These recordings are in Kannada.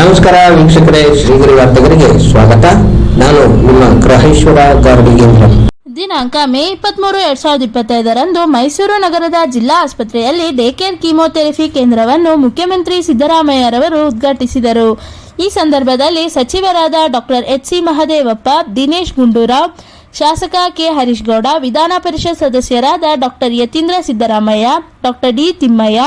ನಮಸ್ಕಾರ ವೀಕ್ಷಕರೇ, ಶ್ರೀಗಿರಿ ವಾರ್ತೆಗರಿಗೆ ಸ್ವಾಗತ. ನಾನು ನಿಮ್ಮ ಗ್ರಹೇಶ್ವರ ಗಾರ್ಡಿಗೇಂದ್ರ. ದಿನಾಂಕ ಮೇ ಇಪ್ಪತ್ತ್ಮೂರು ಎರಡ್ ಸಾವಿರದ ಇಪ್ಪತ್ತೈದರಂದು ಮೈಸೂರು ನಗರದ ಜಿಲ್ಲಾ ಆಸ್ಪತ್ರೆಯಲ್ಲಿ ಡೇ ಕೇರ್ ಕೀಮೋಥೆರಪಿ ಕೇಂದ್ರವನ್ನು ಮುಖ್ಯಮಂತ್ರಿ ಸಿದ್ದರಾಮಯ್ಯರವರು ಉದ್ಘಾಟಿಸಿದರು. ಈ ಸಂದರ್ಭದಲ್ಲಿ ಸಚಿವರಾದ doctor H C Mahadevappa, Dinesh Gundu Rao ಶಾಸಕ ಕೆ ಹರೀಶ್ ಗೌಡ ವಿಧಾನ ಪರಿಷತ್ ಸದಸ್ಯರಾದ doctor Yathindra Siddaramaiah, doctor D Thimmaiah,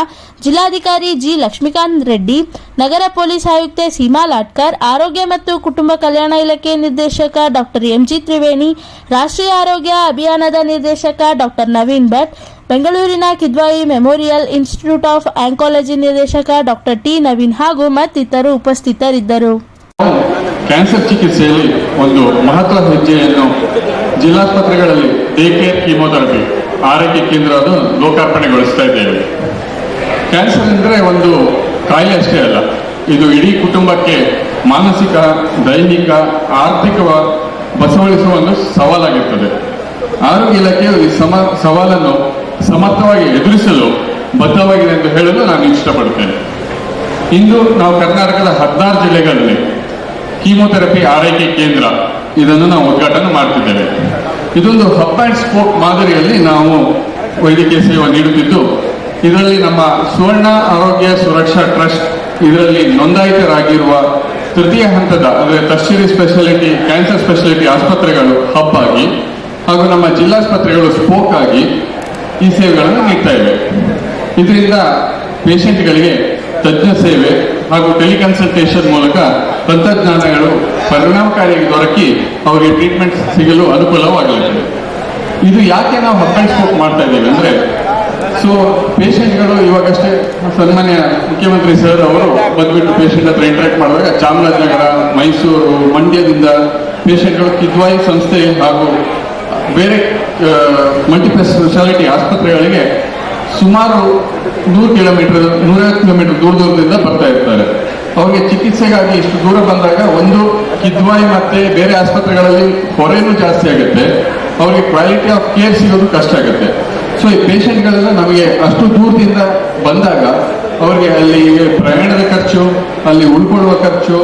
ಜಿಲ್ಲಾಧಿಕಾರಿ ಜಿ ಲಕ್ಷ್ಮೀಕಾಂತ್ ರೆಡ್ಡಿ, ನಗರ ಪೊಲೀಸ್ ಆಯುಕ್ತೆ ಸೀಮಾ ಲಾಟ್ಕರ್, ಆರೋಗ್ಯ ಮತ್ತು ಕುಟುಂಬ ಕಲ್ಯಾಣ ಇಲಾಖೆ ನಿರ್ದೇಶಕ ಡಾಕ್ಟರ್ ಎಂಜಿ ತ್ರಿವೇಣಿ, ರಾಷ್ಟ್ರೀಯ ಆರೋಗ್ಯ ಅಭಿಯಾನದ ನಿರ್ದೇಶಕ ಡಾಕ್ಟರ್ ನವೀನ್ ಭಟ್, ಬೆಂಗಳೂರಿನ Kidwai memorial institute of oncology ನಿರ್ದೇಶಕ ಡಾಕ್ಟರ್ ಟಿ ನವೀನ್ ಹಾಗೂ ಮತ್ತಿತರರು ಉಪಸ್ಥಿತರಿದ್ದರು. ಕ್ಯಾನ್ಸರ್ ಚಿಕಿತ್ಸೆಯಲ್ಲಿ ಒಂದು ಮಹತ್ವದ ಹೆಜ್ಜೆಯನ್ನು ಜಿಲ್ಲಾಸ್ಪತ್ರೆಗಳಲ್ಲಿ ಡೇ ಕೇರ್ ಕೀಮೋಥೆರಪಿ ಕೇಂದ್ರ ಅದು ಲೋಕಾರ್ಪಣೆಗೊಳಿಸ್ತಾ ಇದ್ದೇವೆ? ಕ್ಯಾನ್ಸರ್ ಅಂದರೆ ಒಂದು ಕಾಯಿಲೆ ಅಷ್ಟೇ ಅಲ್ಲ, ಇದು ಇಡೀ ಕುಟುಂಬಕ್ಕೆ ಮಾನಸಿಕ, ದೈಹಿಕ ಆರ್ಥಿಕ ಬಸವಳಿಸುವ ಒಂದು ಸವಾಲಾಗಿರ್ತದೆ. ಆರೋಗ್ಯ ಇಲಾಖೆಯು ಈ ಸಮ, ಸವಾಲನ್ನು ಸಮರ್ಥವಾಗಿ ಎದುರಿಸಲು ಬದ್ಧವಾಗಿದೆ ಎಂದು ಹೇಳಲು ನಾನು ಇಷ್ಟಪಡುತ್ತೇನೆ. ಇಂದು ನಾವು ಕರ್ನಾಟಕದ ಹದಿನಾರು ಜಿಲ್ಲೆಗಳಲ್ಲಿ ಕೀಮೋಥೆರಪಿ ಆರೈಕೆ ಕೇಂದ್ರ ಇದನ್ನು ನಾವು ಉದ್ಘಾಟನೆ ಮಾಡ್ತಿದ್ದೇವೆ. ಇದೊಂದು ಹಬ್ ಆ್ಯಂಡ್ ಸ್ಪೋಕ್ ಮಾದರಿಯಲ್ಲಿ ನಾವು ವೈದ್ಯಕೀಯ ಸೇವೆ ನೀಡುತ್ತಿದ್ದು, ಇದರಲ್ಲಿ ನಮ್ಮ ಸುವರ್ಣ ಆರೋಗ್ಯ ಸುರಕ್ಷಾ ಟ್ರಸ್ಟ್ ಇದರಲ್ಲಿ ನೋಂದಾಯಿತರಾಗಿರುವ ತೃತೀಯ ಹಂತದ, ಅಂದರೆ ಟರ್ಷರಿ ಸ್ಪೆಷಾಲಿಟಿ ಕ್ಯಾನ್ಸರ್ ಸ್ಪೆಷಾಲಿಟಿ ಆಸ್ಪತ್ರೆಗಳು ಹಬ್ ಆಗಿ, ಹಾಗೂ ನಮ್ಮ ಜಿಲ್ಲಾಸ್ಪತ್ರೆಗಳು ಸ್ಪೋಕ್ ಆಗಿ ಈ ಸೇವೆಗಳನ್ನು ನೀಡ್ತಾ ಇವೆ. ಇದರಿಂದ ಪೇಷಂಟ್ಗಳಿಗೆ ತಜ್ಞ ಸೇವೆ ಹಾಗೂ ಟೆಲಿಕನ್ಸಲ್ಟೇಷನ್ ಮೂಲಕ ತಂತ್ರಜ್ಞಾನಗಳು ಪರಿಣಾಮಕಾರಿಯಾಗಿ ದೊರಕಿ ಅವರಿಗೆ ಟ್ರೀಟ್ಮೆಂಟ್ ಸಿಗಲು ಅನುಕೂಲವಾಗಲಿದೆ. ಇದು ಯಾಕೆ ನಾವು ಸ್ಪೋಕ್ ಮಾಡ್ತಾ ಇದ್ದೀವಿ ಅಂದರೆ, ಸೊ ಪೇಷಂಟ್ಗಳು ಇವಾಗಷ್ಟೇ ಸನ್ಮಾನ್ಯ ಮುಖ್ಯಮಂತ್ರಿ ಸರ್ ಅವರು ಬಂದ್ಬಿಟ್ಟು ಪೇಷಂಟ್ ಹತ್ರ ಇಂಟ್ರಾಕ್ಟ್ ಮಾಡುವಾಗ ಚಾಮರಾಜನಗರ, ಮೈಸೂರು, ಮಂಡ್ಯದಿಂದ ಪೇಷಂಟ್ಗಳು ಕಿದ್ವಾಯಿ ಸಂಸ್ಥೆ ಹಾಗೂ ಬೇರೆ ಮಲ್ಟಿಪ್ಲೆಕ್ಸ್ ಸ್ಪೆಷಾಲಿಟಿ ಆಸ್ಪತ್ರೆಗಳಿಗೆ ಸುಮಾರು ನೂರು ಕಿಲೋಮೀಟರ್, ನೂರೈವತ್ತು ಕಿಲೋಮೀಟರ್ ದೂರ ದೂರದಿಂದ ಬರ್ತಾ ಇರ್ತಾರೆ. ಅವರಿಗೆ ಚಿಕಿತ್ಸೆಗಾಗಿ ಇಷ್ಟು ದೂರ ಬಂದಾಗ ಒಂದು ಕಿದ್ವಾಯಿ ಮತ್ತೆ ಬೇರೆ ಆಸ್ಪತ್ರೆಗಳಲ್ಲಿ ಹೊರೆನೂ ಜಾಸ್ತಿ ಆಗುತ್ತೆ. ಅವರಿಗೆ ಕ್ವಾಲಿಟಿ ಆಫ್ ಕೇರ್ ಸಿಗೋದು ಕಷ್ಟ ಆಗುತ್ತೆ. ಸೊ ಈ ಪೇಷಂಟ್ಗಳೆಲ್ಲ ನಮಗೆ ಅಷ್ಟು ದೂರದಿಂದ ಬಂದಾಗ ಅವರಿಗೆ ಅಲ್ಲಿ ಪ್ರಯಾಣದ ಖರ್ಚು, ಅಲ್ಲಿ ಉಳ್ಕೊಳ್ಳುವ ಖರ್ಚು,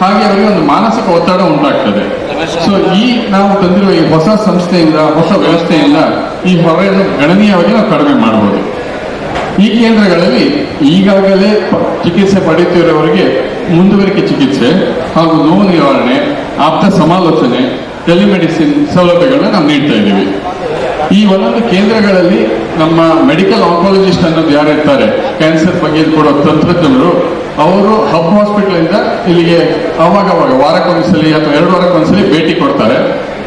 ಹಾಗೆ ಅವರಿಗೆ ಒಂದು ಮಾನಸಿಕ ಒತ್ತಡ ಉಂಟಾಗ್ತದೆ. ಸೊ ಈ ನಾವು ತಂದಿರುವ ಈ ಹೊಸ ಸಂಸ್ಥೆಯಿಂದ, ಹೊಸ ವ್ಯವಸ್ಥೆಯಿಂದ ಈ ಹೊರೆಯನ್ನು ಗಣನೀಯವಾಗಿ ನಾವು ಕಡಿಮೆ ಮಾಡಬಹುದು ಈ ಕೇಂದ್ರಗಳಲ್ಲಿ ಈಗಾಗಲೇ ಚಿಕಿತ್ಸೆ ಪಡೆಯುತ್ತಿರುವವರಿಗೆ ಮುಂದುವರಿಕೆ ಚಿಕಿತ್ಸೆ ಹಾಗೂ ನೋವು ನಿವಾರಣೆ, ಆಪ್ತ ಸಮಾಲೋಚನೆ ಟೆಲಿಮೆಡಿಸಿನ್ ಸೌಲಭ್ಯಗಳನ್ನ ನಾವು ನೀಡ್ತಾ ಇದ್ದೀವಿ. ಈ ಒಂದೊಂದು ಕೇಂದ್ರಗಳಲ್ಲಿ ನಮ್ಮ ಮೆಡಿಕಲ್ ಆಂಕಾಲಜಿಸ್ಟ್ ಅನ್ನೋದು ಯಾರು ಇರ್ತಾರೆ ಕ್ಯಾನ್ಸರ್ ಬಗ್ಗೆ ಕೊಡೋ ತಂತ್ರಜ್ಞರು ಅವರು ಹಬ್ ಹಾಸ್ಪಿಟಲ್ ಇಂದ ಇಲ್ಲಿಗೆ ಅವಾಗವಾಗ ವಾರಕ್ಕೊಂದ್ಸಲಿ ಅಥವಾ ಎರಡು ವಾರಕ್ಕೊಂದ್ಸಲಿ ಭೇಟಿ ಕೊಡ್ತಾರೆ.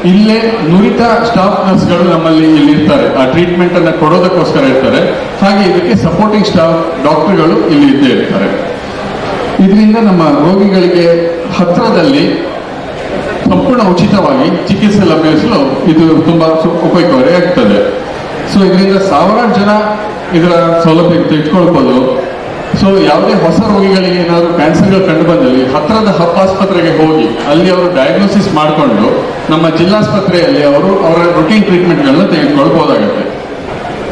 ಇಲ್ಲೇ ನುರಿತ ಸ್ಟಾಫ್ ನರ್ಸ್ಗಳು ನಮ್ಮಲ್ಲಿ ಇಲ್ಲಿ ಇರ್ತಾರೆ. ಆ ಟ್ರೀಟ್ಮೆಂಟ್ ಅನ್ನ ಕೊಡೋದಕ್ಕೋಸ್ಕರ ಇರ್ತಾರೆ. ಹಾಗೆ ಇದಕ್ಕೆ ಸಪೋರ್ಟಿಂಗ್ ಸ್ಟಾಫ್ ಡಾಕ್ಟರ್ಗಳು ಇಲ್ಲಿ ಇದ್ದೇ ಇರ್ತಾರೆ. ಇದರಿಂದ ನಮ್ಮ ರೋಗಿಗಳಿಗೆ ಹತ್ತಿರದಲ್ಲಿ ಸಂಪೂರ್ಣ ಉಚಿತವಾಗಿ ಚಿಕಿತ್ಸೆ ಲಭ್ಯಿಸಲು ಇದು ತುಂಬಾ ಉಪಯುಕ್ತವಾಗಿ ಆಗ್ತದೆ ಸೊ ಇದರಿಂದ ಸಾವಿರಾರು ಜನ ಇದರ ಸೌಲಭ್ಯ ತೆಗೆದುಕೊಳ್ಬೋದು. ಸೊ ಯಾವುದೇ ಹೊಸ ರೋಗಿಗಳಿಗೆ ಏನಾದರೂ ಕ್ಯಾನ್ಸರ್ಗಳು ಕಂಡು ಬಂದಲ್ಲಿ ಹತ್ತಿರದ ಹಬ್ ಆಸ್ಪತ್ರೆಗೆ ಹೋಗಿ ಅಲ್ಲಿ ಅವರು ಡಯಾಗ್ನೋಸಿಸ್ ಮಾಡಿಕೊಂಡು ನಮ್ಮ ಜಿಲ್ಲಾಸ್ಪತ್ರೆಯಲ್ಲಿ ಅವರು ಅವರ ರುಟೀನ್ ಟ್ರೀಟ್ಮೆಂಟ್ಗಳನ್ನ ತೆಗೆದುಕೊಳ್ಬೋದಾಗುತ್ತೆ.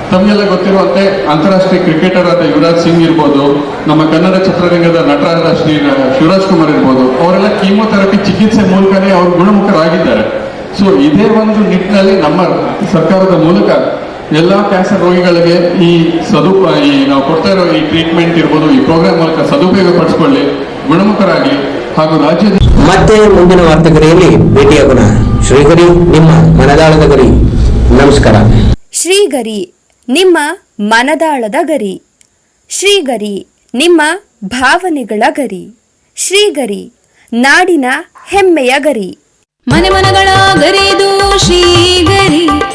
ತಮಗೆಲ್ಲ ಗೊತ್ತಿರುವಂತೆ ಅಂತಾರಾಷ್ಟ್ರೀಯ ಕ್ರಿಕೆಟರ್ ಆದ ಯುವರಾಜ್ ಸಿಂಗ್ ಇರ್ಬೋದು, ನಮ್ಮ ಕನ್ನಡ ಚಿತ್ರರಂಗದ ನಟರಾದ ಶ್ರೀ, ಶಿವರಾಜ್ ಕುಮಾರ್ ಇರ್ಬೋದು, ಅವರೆಲ್ಲ ಕೀಮೋಥೆರಪಿ ಚಿಕಿತ್ಸೆ ಮೂಲಕನೇ ಅವರು ಗುಣಮುಖರಾಗಿದ್ದಾರೆ. ಸೊ ಇದೇ ಒಂದು ನಿಟ್ಟಿನಲ್ಲಿ ನಮ್ಮ ಸರ್ಕಾರದ ಮೂಲಕ ಎಲ್ಲ ಕ್ಯಾನ್ಸರ್ ರೋಗಿಗಳಿಗೆ ಈ ಸದುಪ ಈ ನಾವು ಕೊಡ್ತಾ ಇರೋ ಈ ಟ್ರೀಟ್ಮೆಂಟ್ ಇರ್ಬೋದು ಈ ಪ್ರೋಗ್ರಾಮ್ ಮೂಲಕ ಸದುಪಯೋಗ ಪಡಿಸ್ಕೊಳ್ಳಿ ಗುಣಮುಖರಾಗಿ ಹಾಗೂ ರಾಜ್ಯದ ಮತ್ತೆ ಮುಂದಿನ ವಾರ್ತೆಗರಿಯಲ್ಲಿ ಭೇಟಿಯಾಗೋಣ ಶ್ರೀಗರಿ ನಿಮ್ಮ ಮನದಾಳದ ಗರಿ. ನಮಸ್ಕಾರ. ಶ್ರೀಗರಿ ನಿಮ್ಮ ಮನದಾಳದ ಗರಿ. ಶ್ರೀಗರಿ ನಿಮ್ಮ ಭಾವನೆಗಳ ಗರಿ. ಶ್ರೀಗರಿ ನಾಡಿನ ಹೆಮ್ಮೆಯ ಗರಿ. ಮನೆ ಮನಗಳ ಗರಿದು ಶ್ರೀಗರಿ.